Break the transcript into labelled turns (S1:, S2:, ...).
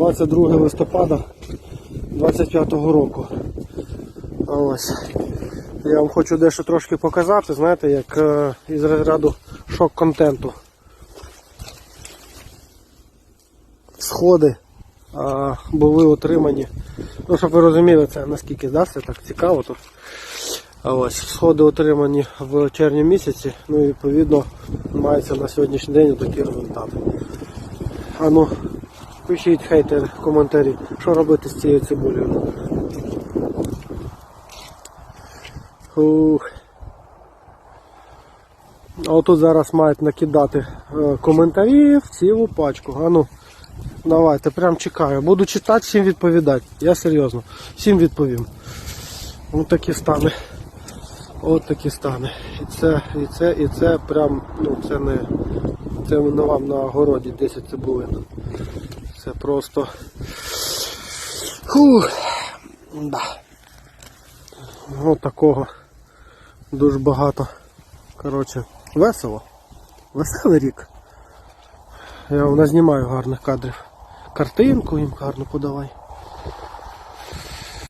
S1: 22 листопада 25 року. Ось. Я вам хочу дещо трошки показати, знаєте, як е, із розряду шок-контенту. Сходи а, були отримані. Ну, щоб ви розуміли, це наскільки да, це так цікаво тут. Ось сходи отримані в червні місяці, ну і відповідно мається на сьогоднішній день такі результати. А ну, пишіть хейтери в коментарі, що робити з цією цибулею. Ух. А отут зараз мають накидати е, коментарі в цілу пачку. А ну, давайте, прям чекаю. Буду читати, всім відповідати. Я серйозно. Всім відповім. Ось такі стани. От такі стани. І це, і це, і це прям, ну це не, це не вам на городі 10 цибулин. Це просто. Фух. Да. От такого. Дуже багато. Коротше, весело. Веселий рік. Я вам назнімаю гарних кадрів. Картинку їм гарно подавай.